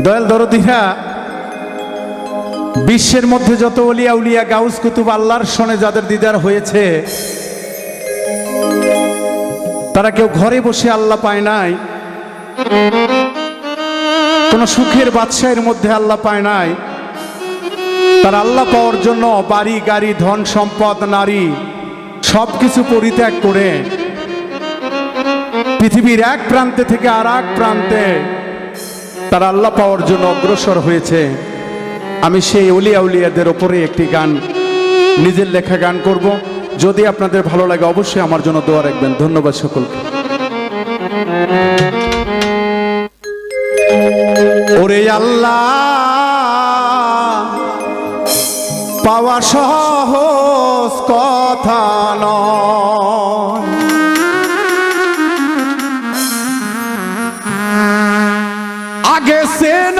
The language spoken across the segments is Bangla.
দয়াল দরদিহা বিশ্বের মধ্যে যত অলিয়া উলিয়া গাউস কুতুব আল্লাহর সনে যাদের দিদার হয়েছে, তারা কেউ ঘরে বসে আল্লাহ পায় নাই, কোন সুখের বাদশাহের মধ্যে আল্লাহ পায় নাই, তারা আল্লাহ পাওয়ার জন্য বাড়ি, গাড়ি, ধন, সম্পদ, নারী সব কিছু পরিত্যাগ করে পৃথিবীর এক প্রান্তে থেকে আর এক প্রান্তে তারা আল্লাহ পাওয়ার জন্য অগ্রসর হয়েছে। আমি সেই উলিয়া উলিয়াদের ওপরে একটি গান, নিজের লেখা গান করব। যদি আপনাদের ভালো লাগে অবশ্যই আমার জন্য দোয়া রাখবেন। ধন্যবাদ সকলকে। ওরে আল্লাহ, পাওয়া সহজ কথা নয়। আগে সেন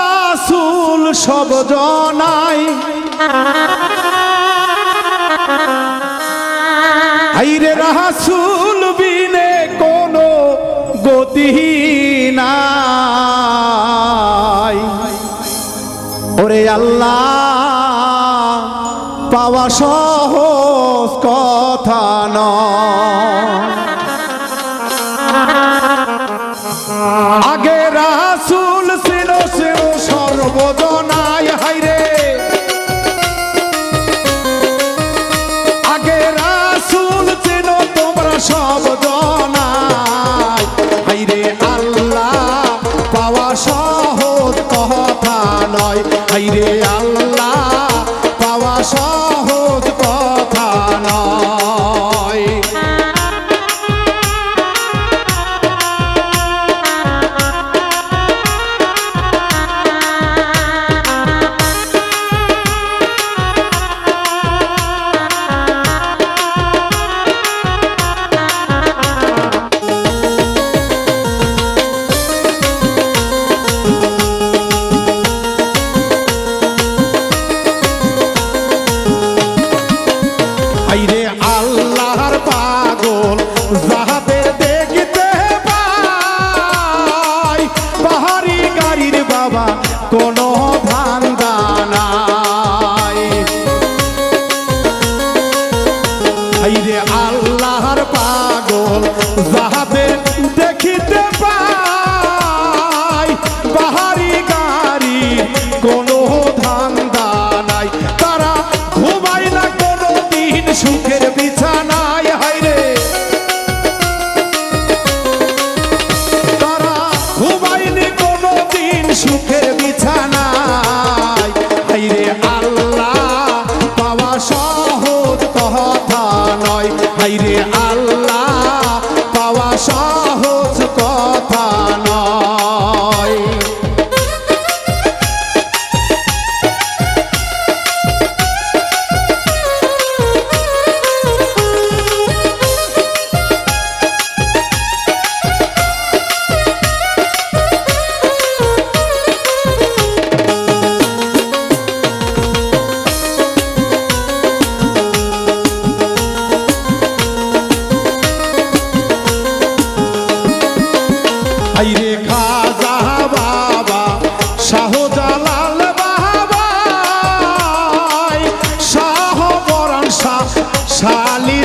রাসুল সব জনাই। আইরে রাসুল বিনে কোনো গতি নাই। ওরে আল্লাহ, পাওয়া সহজ কথা নয়। আগে রাসুল ছিল ছিল সর্বজনায় হাইরে আগে রাসুল ছিল, তোমরা সব জনায় হাইরে আল্লাহ, পাওয়া সহজ কথা নয় হাইরে বাবা কোনো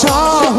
song.